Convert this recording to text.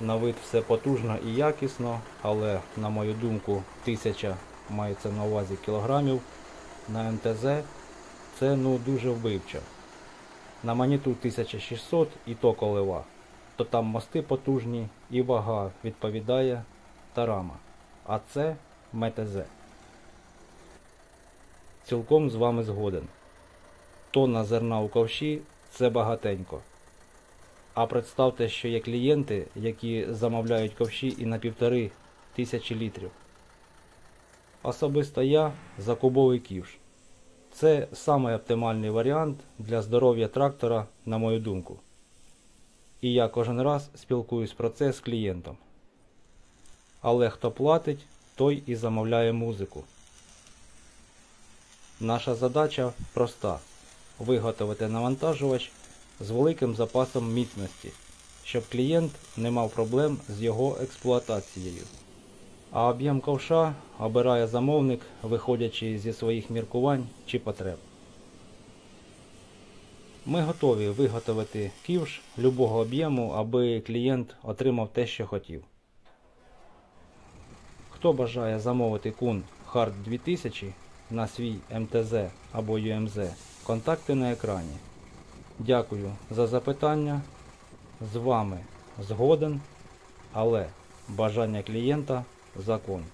На вид все потужно і якісно, але, на мою думку, 1000 мається на увазі кілограмів на МТЗ це ну дуже вбивчо. На маніту 1600 і то колева, то там мости потужні і вага відповідає тарама. А це МТЗ. Цілком з вами згоден. Тонна зерна у ковші це багатенько. А представте, що є клієнти, які замовляють ковші і на півтори тисячі літрів. Особисто я за кубовий ківш. Це самий оптимальний варіант для здоров'я трактора, на мою думку. І я кожен раз спілкуюсь про це з клієнтом. Але хто платить, той і замовляє музику. Наша задача проста виготовити навантажувач з великим запасом міцності, щоб клієнт не мав проблем з його експлуатацією. А об'єм ковша обирає замовник, виходячи зі своїх міркувань чи потреб. Ми готові виготовити ківш любого об'єму, аби клієнт отримав те, що хотів. Хто бажає замовити кун Hard 2000 на свій МТЗ або UMZ, контакти на екрані. Дякую за запитання. З вами згоден, але бажання клієнта закон.